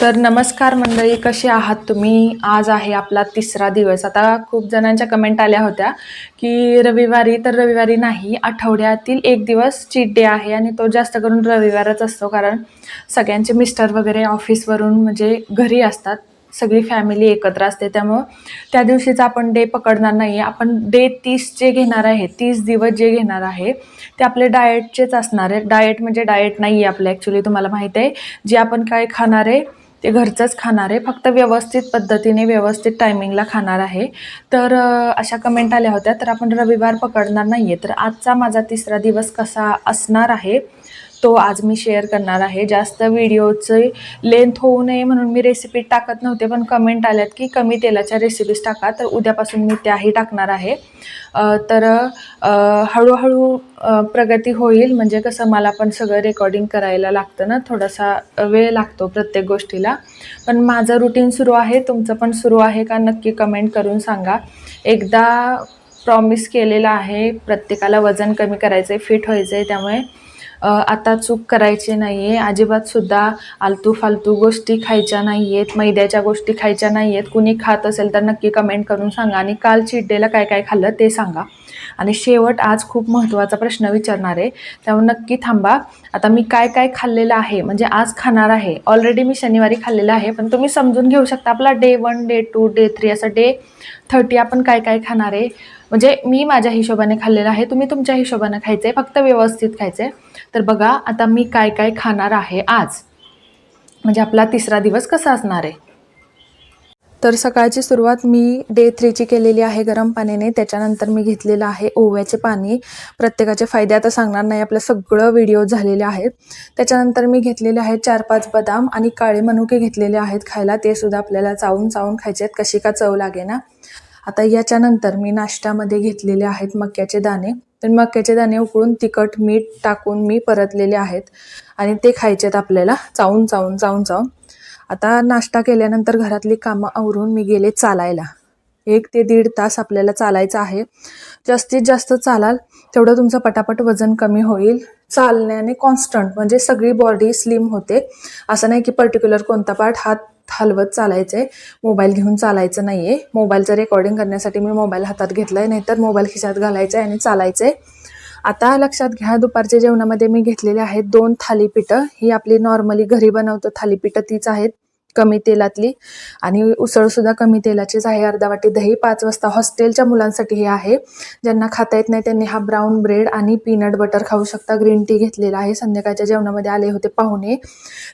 तर नमस्कार मंडळी कसे आहात तुम्ही? आज आहे आपला तिसरा दिवस. आता खूप जणांच्या कमेंट आल्या होत्या की रविवारी तर रविवारी नाही आठवड्यातील एक दिवस चीट डे आहे आणि तो जास्त करून रविवारच असतो कारण सगळ्यांचे मिस्टर वगैरे ऑफिसवरून म्हणजे घरी असतात. सगळी फॅमिली एकत्र असते. त्यामुळं त्या दिवशीचा आपण डे पकडणार नाही आपण डे तीस जे घेणार आहे तीस दिवस जे घेणार आहे ते आपले डाएटचेच असणार आहे. डाएट म्हणजे डाएट नाही आहे आपलं ॲक्च्युली तुम्हाला माहीत आहे. जे आपण काय खाणार आहे ते घरचंच खाणार आहे. फक्त व्यवस्थित पद्धतीने व्यवस्थित टायमिंगला खाणार आहे. तर अशा कमेंट आल्या होत्या. तर आपण रविवार पकडणार नाही आहे तर आजचा माझा तिसरा दिवस कसा असणार आहे? तो आज मी शेअर करणार आहे. जास्त व्हिडिओचे लेंथ होऊ नये म्हणून मी रेसिपी टाकत नव्हते पण कमेंट आल्यात की कमी तेलाच्या रेसिपीज टाका तर उद्यापासून मी त्याही टाकणार आहे. तर हळूहळू प्रगती होईल. म्हणजे कसं मला पण सगळं रेकॉर्डिंग करायला लागतं ना थोडासा वेळ लागतो प्रत्येक गोष्टीला. पण माझं रुटीन सुरू आहे. तुमचं पण सुरू आहे का नक्की कमेंट करून सांगा. एकदा प्रॉमिस केलेलं आहे प्रत्येकाला वजन कमी करायचं आहे फिट व्हायचं आहे त्यामुळे आता चूक करायची नाही आहे अजिबातसुद्धा आलतू फालतू गोष्टी खायच्या नाही आहेत मैद्याच्या गोष्टी खायच्या नाही आहेत कुणी खात असेल तर नक्की कमेंट करून सांगा आणि काल चिड्डेला काय काय खाल्लं ते सांगा. आणि शेवट आज खूप महत्त्वाचा प्रश्न विचारणार आहे. त्यामुळे नक्की थांबा. आता मी काय काय खाल्लेलं आहे? म्हणजे आज खाणार आहे. ऑलरेडी मी शनिवारी खाल्लेलं आहे पण तुम्ही समजून घेऊ शकता. आपला day one day two day three असं डे थर्टी आपण काय काय खाणार आहे? म्हणजे मी माझ्या हिशोबाने खाल्लेलं आहे. तुम्ही तुमच्या हिशोबाने खायचं आहे फक्त व्यवस्थित खायचं आहे तर बघा आता मी काय काय खाणार आहे आज? म्हणजे आपला तिसरा दिवस कसा असणार आहे? तर सकाळची सुरुवात मी डे थ्रीची केलेली आहे गरम पाण्याने. त्याच्यानंतर मी घेतलेलं आहे ओव्याचे पाणी. प्रत्येकाचे फायदे आता सांगणार नाही आपलं सगळं व्हिडिओ झालेले आहेत. त्याच्यानंतर मी घेतलेले आहेत चार पाच बदाम आणि काळे मनुके घेतलेले आहेत खायला. ते सुद्धा आपल्याला चावून चावून खायचे आहेत. कशी का चव लागे ना? आता याच्यानंतर मी नाश्त्यामध्ये घेतलेले आहेत मक्याचे दाणे. तर मक्याचे दाणे उकळून तिखट मीठ टाकून मी परतलेले आहेत. आणि ते खायचे आहेत आपल्याला चावून चावून चावून चावून. आता नाश्ता केल्यानंतर घरातली कामं आवरून मी गेले चालायला. एक ते दीड तास आपल्याला चालायचं आहे. जास्तीत जास्त चालाल तेवढं तुमचं पटापट वजन कमी होईल. चालण्याने कॉन्स्टंट म्हणजे सगळी बॉडी स्लिम होते. असं नाही की पर्टिक्युलर कोणता पार्ट हात हलवत चालायचं आहे मोबाईल घेऊन चालायचं नाही आहे मोबाईलचं रेकॉर्डिंग करण्यासाठी मी मोबाईल हातात घेतला आहे नाहीतर मोबाईल खिशात घालायचा आहे आणि चालायचं आहे आता लक्षात घ्या दुपारच्या जेवणामध्ये मी घेतलेले आहेत दोन थालीपीठं. ही आपली नॉर्मली घरी बनवतो थालीपीठं तीच आहेत कमी तेलातली. आणि उसळसुद्धा कमी तेलाचीच आहे अर्धा वाटी दही पाच वाजता हॉस्टेलच्या मुलांसाठी हे आहे. ज्यांना खाता येत नाही त्यांनी हा ब्राऊन ब्रेड आणि पीनट बटर खाऊ शकता. ग्रीन टी घेतलेला आहे संध्याकाळच्या जेवणामध्ये आले होते पाहुणे.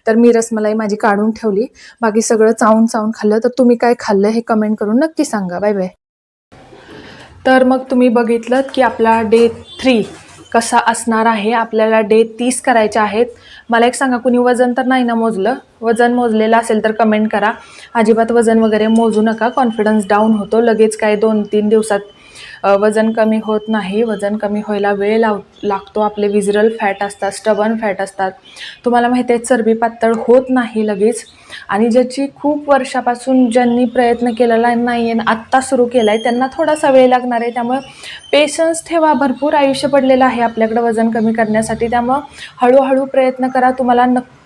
तर मी रसमलाई माझी काढून ठेवली. बाकी सगळं चावून चावून खाल्लं. तर तुम्ही काय खाल्लं हे कमेंट करून नक्की सांगा. Bye bye. तर मग तुम्ही बघितलं की आपला डे थ्री कसा असणार आहे आपल्याला डे तीस करायचे आहेत. मला एक सांगा कुणी वजन तर नाही ना मोजलं? वजन मोजलेलं असेल तर कमेंट करा. अजिबात वजन वगैरे मोजू नका कॉन्फिडन्स डाऊन होतो. लगेच काय दोन तीन दिवसात वजन कमी होत नाही वजन कमी व्हायला वेळ लाव लागतो आपले विजरल फॅट असतात स्टबन फॅट असतात. तुम्हाला माहिती आहे चरबी पातळ होत नाही लगेच. आणि ज्याची खूप वर्षापासून ज्यांनी प्रयत्न केलेला नाही आहे आत्ता सुरू केला आहे त्यांना थोडासा वेळ लागणार आहे. त्यामुळे पेशन्स ठेवा भरपूर आयुष्य पडलेलं आहे आपल्याकडं वजन कमी करण्यासाठी. त्यामुळं हळूहळू प्रयत्न करा. तुम्हाला नक्की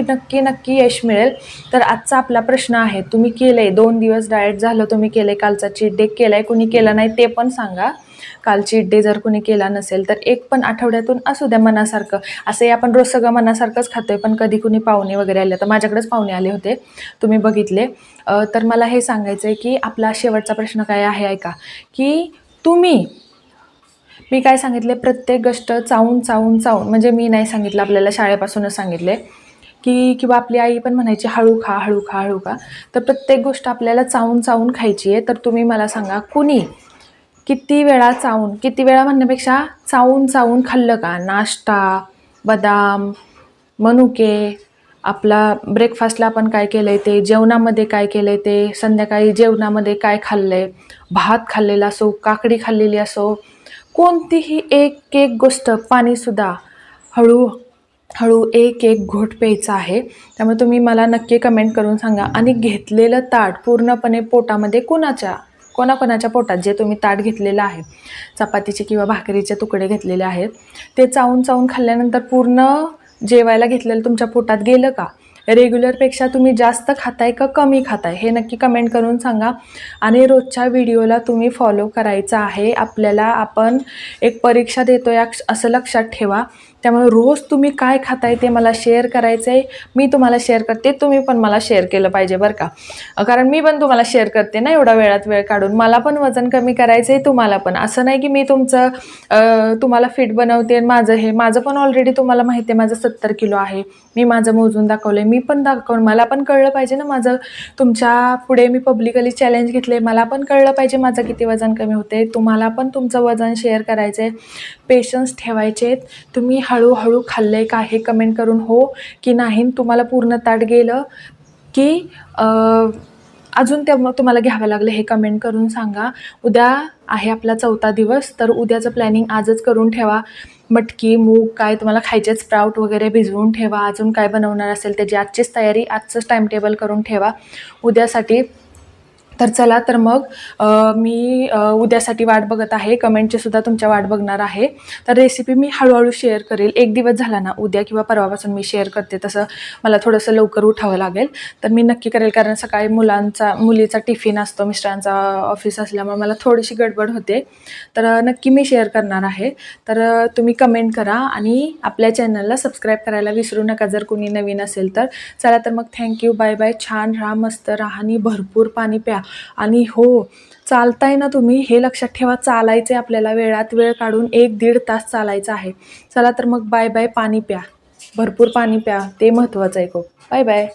नक्की नक्की यश मिळेल. तर आजचा आपला प्रश्न आहे तुम्ही केलं आहे दोन दिवस डाएट झालं तुम्ही केलं आहे कालचा चीट डे केला आहे कुणी केला नाही ते पण सांगा. काल चीट डे जर कुणी केला नसेल तर एक पण आठवड्यातून असू द्या मनासारखं. असंही आपण रोज सगळं मनासारखंच खातोय पण कधी कुणी पाहुणे वगैरे आले तर माझ्याकडेच पाहुणे आले होते तुम्ही बघितले. तर मला हे सांगायचं आहे की आपला शेवटचा प्रश्न काय आहे ऐका. की तुम्ही मी काय सांगितले प्रत्येक गोष्ट चावून चावून चावून म्हणजे मी नाही सांगितलं आपल्याला शाळेपासूनच सांगितले. की किंवा आपली आई पण म्हणायची हळू खा हळू खा हळू खा. तर प्रत्येक गोष्ट आपल्याला चावून चावून खायची आहे. तर तुम्ही मला सांगा कुणी किती वेळा चावून किती वेळा म्हणण्यापेक्षा चावून चावून खाल्लं का? नाश्ता बदाम मनुके आपला ब्रेकफास्टला आपण काय केलं आहे ते जेवणामध्ये काय केलं आहे ते संध्याकाळी जेवणामध्ये काय खाल्लं आहे भात खाल्लेला असो काकडी खाल्लेली असो कोणतीही एक एक गोष्ट पाणीसुद्धा हळू हळू एक एक घोट प्यायचा आहे. त्यामुळे तुम्ही मला नक्की कमेंट करून सांगा. आणि घेतलेलं ताट पूर्णपणे पोटामध्ये कुणाच्या कोणाकोणाच्या पोटात जे तुम्ही ताट घेतलेलं आहे? चपातीचे किंवा भाकरीचे तुकडे घेतलेले आहेत. ते चावून चावून खाल्ल्यानंतर पूर्ण जेवायला घेतलेलं तुमच्या पोटात गेलं का? रेग्युलरपेक्षा तुम्ही जास्त खाताय का कमी खाताय? हे नक्की कमेंट करून सांगा. आणि रोजच्या व्हिडिओला तुम्ही फॉलो करायचं आहे. आपल्याला आपण एक परीक्षा देतो या असं लक्षात ठेवा. त्यामुळे रोज तुम्ही काय खाताय ते मला शेअर करायचं आहे मी तुम्हाला शेअर करते तुम्ही पण मला शेअर केलं पाहिजे बरं का. कारण मी पण तुम्हाला शेअर करते ना एवढा वेळात वेळ काढून. मला पण वजन कमी करायचं आहे तुम्हाला पण. असं नाही की मी तुमचं तुम्हाला फिट बनवते आणि माझं हे माझं पण ऑलरेडी तुम्हाला माहिती आहे माझं सत्तर किलो आहे. मी माझं मोजून दाखवलं आहे मी मी पण दाखवून मला पण कळलं पाहिजे ना माझं. तुमच्यापुढे मी पब्लिकली चॅलेंज घेतले मला पण कळलं पाहिजे माझं किती वजन कमी होते तुम्हाला पण तुमचं वजन शेअर करायचं आहे पेशन्स ठेवायचे. तुम्ही हळूहळू खाल्लं आहे का हे कमेंट करून हो की नाही तुम्हाला पूर्ण ताट गेलं की अजून त्या मग तुम्हाला घ्यावं लागलं हे कमेंट करून सांगा. उद्या आहे आपला चौथा दिवस तर उद्याचं प्लॅनिंग आजच करून ठेवा. मटकी मूग काय तुम्हाला खायचे स्प्राऊट वगैरे भिजवून ठेवा. अजून काय बनवणार असेल त्याची आजचीच तयारी आजचंच टाईमटेबल करून ठेवा. उद्यासाठी तर चला तर मग मी उद्यासाठी वाट बघत आहे. कमेंटची सुद्धा तुमच्या वाट बघणार आहे. तर रेसिपी मी हळूहळू शेअर करेल. एक दिवस झाला ना उद्या किंवा परवापासून मी शेअर करते तसं मला थोडंसं लवकर उठावं लागेल. तर मी नक्की करेल कारण सकाळी मुलांचा मुलीचा टिफिन असतो मिस्टरांचा ऑफिस असल्यामुळे मला थोडीशी गडबड होते. तर नक्की मी शेअर करणार आहे. तर तुम्ही कमेंट करा आणि आपल्या चॅनलला सबस्क्राईब करायला विसरू नका जर कोणी नवीन असेल तर. चला तर मग थँक्यू बाय बाय छान राहा मस्त राहा आणि भरपूर पाणी प्या. आणि हो चालताय ना तुम्ही हे लक्षात ठेवा चालायचं आहे आपल्याला वेळात वेळ काढून एक दीड तास चालायचं आहे. चला तर मग बाय बाय पाणी प्या. भरपूर पाणी प्या ते महत्त्वाचं आहे खूप. Bye bye.